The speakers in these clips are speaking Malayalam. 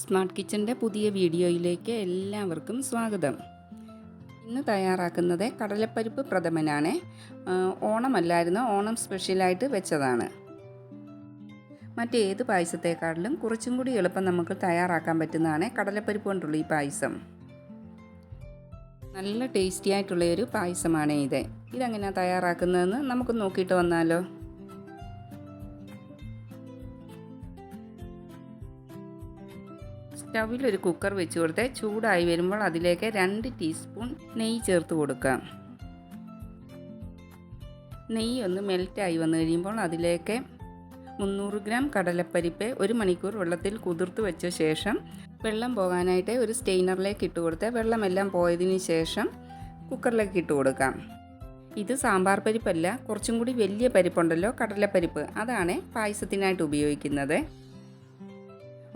സ്മാർട്ട് കിച്ചന്റെ പുതിയ വീഡിയോയിലേക്ക് എല്ലാവർക്കും സ്വാഗതം. ഇന്ന് തയ്യാറാക്കുന്നത് കടലപ്പരിപ്പ് പ്രഥമനാണ്. ഓണമല്ലായിരുന്നു ഓണം സ്പെഷ്യലായിട്ട് വെച്ചതാണ്. മറ്റേത് പായസത്തെക്കാട്ടിലും കുറച്ചും കൂടി എളുപ്പം നമുക്ക് തയ്യാറാക്കാൻ പറ്റുന്നതാണ് കടലപ്പരിപ്പ് കൊണ്ടുള്ള ഈ പായസം. നല്ല ടേസ്റ്റി ആയിട്ടുള്ള ഒരു പായസമാണ് ഇത്. ഇതെങ്ങനെയാണ് തയ്യാറാക്കുന്നതെന്ന് നമുക്ക് നോക്കിയിട്ട് വന്നാലോ. സ്റ്റവിൽ ഒരു കുക്കർ വെച്ച് കൊടുത്ത് ചൂടായി വരുമ്പോൾ അതിലേക്ക് രണ്ട് ടീസ്പൂൺ നെയ്യ് ചേർത്ത് കൊടുക്കാം നെയ്യ് ഒന്ന് മെൽറ്റായി വന്നു കഴിയുമ്പോൾ അതിലേക്ക് മുന്നൂറ് ഗ്രാം കടലപ്പരിപ്പ് ഒരു മണിക്കൂർ വെള്ളത്തിൽ കുതിർത്ത് വെച്ച ശേഷം വെള്ളം പോകാനായിട്ട് ഒരു സ്റ്റെയിനറിലേക്ക് ഇട്ട് കൊടുത്ത് വെള്ളമെല്ലാം പോയതിന് ശേഷം കുക്കറിലേക്ക് ഇട്ട് കൊടുക്കാം ഇത് സാമ്പാർ പരിപ്പല്ല കുറച്ചും കൂടി വലിയ പരിപ്പുണ്ടല്ലോ കടലപ്പരിപ്പ്. അതാണ് പായസത്തിനായിട്ട് ഉപയോഗിക്കുന്നത്.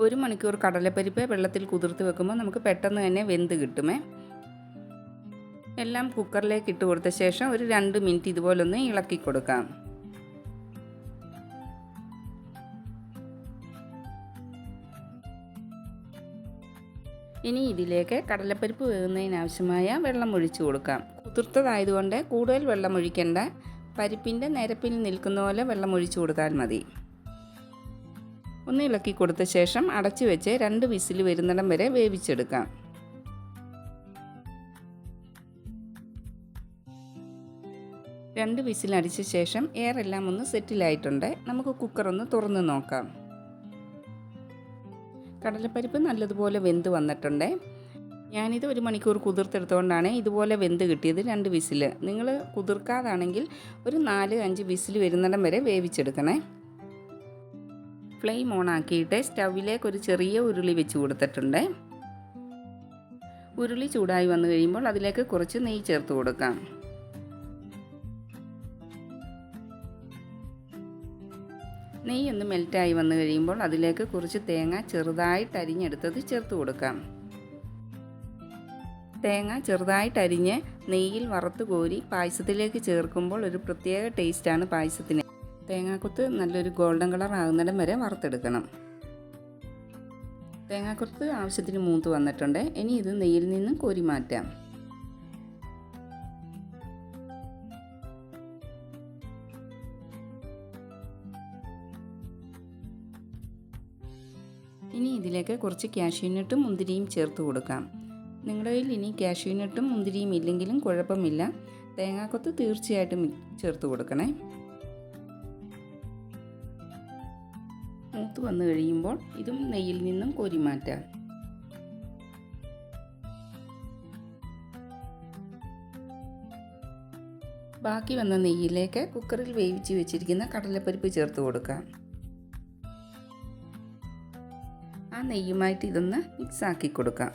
ഒരു മണിക്കൂർ കടലപ്പരിപ്പ് വെള്ളത്തിൽ കുതിർത്ത് വെക്കുമ്പോൾ നമുക്ക് പെട്ടെന്ന് തന്നെ വെന്ത് കിട്ടുമേ. എല്ലാം കുക്കറിലേക്ക് ഇട്ട് കൊടുത്ത ശേഷം ഒരു രണ്ട് മിനിറ്റ് ഇതുപോലൊന്ന് ഇളക്കി കൊടുക്കാം. ഇനി ഇതിലേക്ക് കടലപ്പരിപ്പ് വേകുന്നതിനാവശ്യമായ വെള്ളം ഒഴിച്ചു കൊടുക്കാം. കുതിർത്തതായതുകൊണ്ട് കൂടുതൽ വെള്ളം ഒഴിക്കേണ്ട. പരിപ്പിന്റെ നിരപ്പിൽ നിൽക്കുന്ന പോലെ വെള്ളം ഒഴിച്ചു കൊടുത്താൽ മതി. ഒന്ന് ഇളക്കി കൊടുത്ത ശേഷം അടച്ചു വെച്ച് രണ്ട് വിസിൽ വരുന്നിടം വരെ വേവിച്ചെടുക്കാം. രണ്ട് വിസിൽ അടിച്ച ശേഷം എയറെല്ലാം ഒന്ന് സെറ്റിലായിട്ടുണ്ട്. നമുക്ക് കുക്കർ ഒന്ന് തുറന്ന് നോക്കാം. കടലപ്പരിപ്പ് നല്ലതുപോലെ വെന്ത് വന്നിട്ടുണ്ട്. ഞാനിത് ഒരു മണിക്കൂർ കുതിർത്തെടുത്തുകൊണ്ടാണ് ഇതുപോലെ വെന്ത് കിട്ടിയത് രണ്ട് വിസിൽ നിങ്ങൾ കുതിർക്കാതാണെങ്കിൽ ഒരു നാല് അഞ്ച് വിസിൽ വരുന്നിടം വരെ വേവിച്ചെടുക്കണേ. ഫ്ലെയിം ഓൺ ആക്കിയിട്ട് സ്റ്റൗവിലേക്ക് ഒരു ചെറിയ ഉരുളി വെച്ച് കൊടുത്തിട്ടുണ്ട്. ഉരുളി ചൂടായി വന്നു കഴിയുമ്പോൾ അതിലേക്ക് കുറച്ച് നെയ്യ് ചേർത്ത് കൊടുക്കാം. നെയ്യ് ഒന്ന് മെൽറ്റായി വന്നു കഴിയുമ്പോൾ അതിലേക്ക് കുറച്ച് തേങ്ങ ചെറുതായിട്ട് അരിഞ്ഞെടുത്തത് ചേർത്ത് കൊടുക്കാം. തേങ്ങ ചെറുതായിട്ട് അരിഞ്ഞ് നെയ്യിൽ വറുത്ത് കോരി പായസത്തിലേക്ക് ചേർക്കുമ്പോൾ ഒരു പ്രത്യേക ടേസ്റ്റാണ് പായസത്തിന്. തേങ്ങാക്കൊത്ത് നല്ലൊരു ഗോൾഡൻ കളർ ആകുന്നിടം വരെ വറുത്തെടുക്കണം. തേങ്ങാക്കൊത്ത് ആവശ്യത്തിന് മൂത്ത് വന്നിട്ടുണ്ട്. ഇനി ഇത് നെയ്യിൽ നിന്നും കോരി മാറ്റാം. ഇനി ഇതിലേക്ക് കുറച്ച് കാഷ്യൂനട്ടും മുന്തിരിയും ചേർത്ത് കൊടുക്കാം. നിങ്ങളുടെ കയ്യിൽ ഇനി കാഷ്യൂനട്ടും മുന്തിരിയും ഇല്ലെങ്കിലും കുഴപ്പമില്ല. തേങ്ങാക്കൊത്ത് തീർച്ചയായിട്ടും ചേർത്ത് കൊടുക്കണേ. മൂത്ത് വന്നു കഴിയുമ്പോൾ ഇതും നെയ്യിൽ നിന്നും കോരി മാറ്റാം. ബാക്കി വന്ന നെയ്യിലേക്ക് കുക്കറിൽ വേവിച്ച് വെച്ചിരിക്കുന്ന കടലപ്പരിപ്പ് ചേർത്ത് കൊടുക്കാം. ആ നെയ്യുമായിട്ട് ഇതൊന്ന് മിക്സ് ആക്കി കൊടുക്കാം.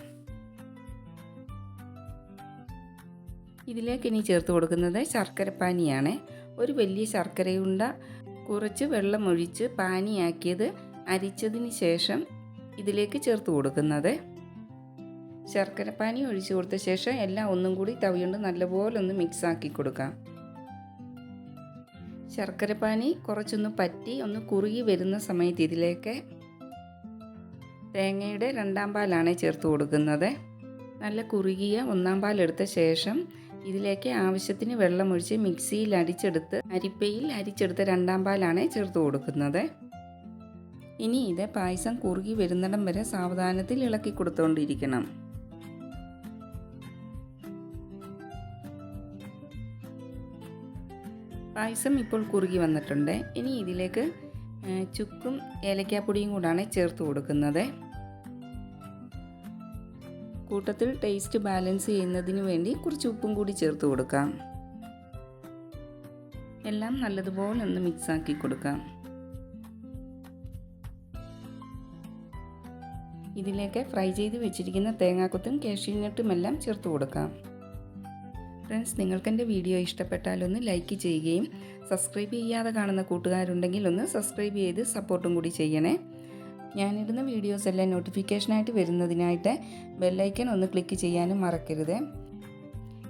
ഇതിലേക്ക് ഇനി ചേർത്ത് കൊടുക്കുന്നത് ശർക്കരപ്പാനിയാണ് ഒരു വലിയ ശർക്കരയുണ്ട കുറച്ച് വെള്ളം ഒഴിച്ച് പാനിയാക്കിയത് അരിച്ചതിന് ശേഷം ഇതിലേക്ക് ചേർത്ത് കൊടുക്കുന്നത്. ശർക്കരപ്പാനി ഒഴിച്ചു കൊടുത്ത ശേഷം എല്ലാം ഒന്നും കൂടി തവിയുണ്ട് നല്ലപോലെ ഒന്ന് മിക്സ് ആക്കി കൊടുക്കാം. ശർക്കരപ്പാനി കുറച്ചൊന്ന് പറ്റി ഒന്ന് കുറുകി വരുന്ന സമയത്ത് ഇതിലേക്ക് തേങ്ങയുടെ രണ്ടാം പാലാണ് ചേർത്ത് കൊടുക്കുന്നത്. നല്ല കുറുകിയ ഒന്നാം പാലെടുത്ത ശേഷം ഇതിലേക്ക് ആവശ്യത്തിന് വെള്ളമൊഴിച്ച് മിക്സിയിൽ അരിച്ചെടുത്ത് അരിപ്പയിൽ അരിച്ചെടുത്ത രണ്ടാം പാലാണ് ചേർത്ത് കൊടുക്കുന്നത്. ഇനി ഇത് പായസം കുറുകി വരുന്നിടം വരെ സാവധാനത്തിൽ ഇളക്കി കൊടുത്തുകൊണ്ടിരിക്കണം പായസം ഇപ്പോൾ കുറുകി വന്നിട്ടുണ്ട്. ഇനി ഇതിലേക്ക് ചുക്കും ഏലക്കാപ്പൊടിയും കൂടാണ് ചേർത്ത് കൊടുക്കുന്നത്. കൂട്ടത്തിൽ ടേസ്റ്റ് ബാലൻസ് ചെയ്യുന്നതിന് വേണ്ടി കുറച്ച് ഉപ്പും കൂടി ചേർത്ത് കൊടുക്കാം. എല്ലാം നല്ലതുപോലെ ഒന്ന് മിക്സാക്കി കൊടുക്കാം. ഇതിലേക്ക് ഫ്രൈ ചെയ്ത് വെച്ചിരിക്കുന്ന തേങ്ങാക്കൊത്തും കാഷ്യൂനട്ടും എല്ലാം ചേർത്ത് കൊടുക്കാം. ഫ്രണ്ട്സ് നിങ്ങൾക്ക് എന്റെ വീഡിയോ ഇഷ്ടപ്പെട്ടാൽ ഒന്ന് ലൈക്ക് ചെയ്യുകയും സബ്സ്ക്രൈബ് ചെയ്യാതെ കാണുന്ന കൂട്ടുകാരുണ്ടെങ്കിൽ ഒന്ന് സബ്സ്ക്രൈബ് ചെയ്ത് സപ്പോർട്ടും കൂടി ചെയ്യണേ. ഞാനിടുന്ന വീഡിയോസ് എല്ലാം നോട്ടിഫിക്കേഷനായിട്ട് വരുന്നതിനായിട്ട് ബെല്ലൈക്കൻ ഒന്ന് ക്ലിക്ക് ചെയ്യാനും മറക്കരുത്.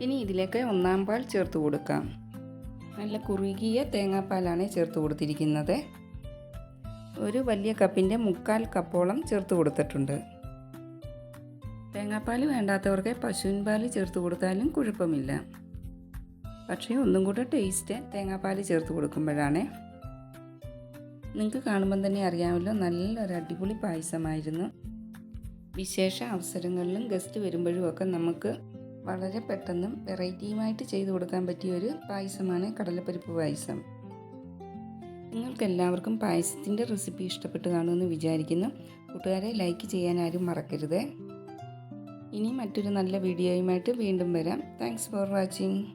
ഇനി ഇതിലേക്ക് ഒന്നാം പാൽ ചേർത്ത് കൊടുക്കാം. നല്ല കുറുകിയ തേങ്ങാപ്പാലാണ് ചേർത്ത് കൊടുത്തിരിക്കുന്നത്. ഒരു വലിയ കപ്പിന്റെ മുക്കാൽ കപ്പോളം ചേർത്ത് കൊടുത്തിട്ടുണ്ട്. തേങ്ങാപ്പാൽ വേണ്ടാത്തവർക്ക് പശുവിൻ പാൽ ചേർത്ത് കൊടുത്താലും കുഴപ്പമില്ല. പക്ഷേ ഒന്നും കൂടെ ടേസ്റ്റ് തേങ്ങാപ്പാൽ ചേർത്ത് കൊടുക്കുമ്പോഴാണ് നിങ്ങൾക്ക് കാണുമ്പം തന്നെ അറിയാമല്ലോ നല്ലൊരു അടിപൊളി പായസമായിരുന്നു. വിശേഷ അവസരങ്ങളിലും ഗസ്റ്റ് വരുമ്പോഴും ഒക്കെ നമുക്ക് വളരെ പെട്ടെന്നും വെറൈറ്റിയുമായിട്ട് ചെയ്തു കൊടുക്കാൻ പറ്റിയ ഒരു പായസമാണ് കടലപ്പരിപ്പ് പായസം. നിങ്ങൾക്കെല്ലാവർക്കും പായസത്തിന്റെ റെസിപ്പി ഇഷ്ടപ്പെട്ട് കാണുമെന്ന് വിചാരിക്കുന്നു. കൂട്ടുകാരെ ലൈക്ക് ചെയ്യാൻ ആരും മറക്കരുത്. ഇനി മറ്റൊരു നല്ല വീഡിയോയുമായിട്ട് വീണ്ടും വരാം. Thanks for watching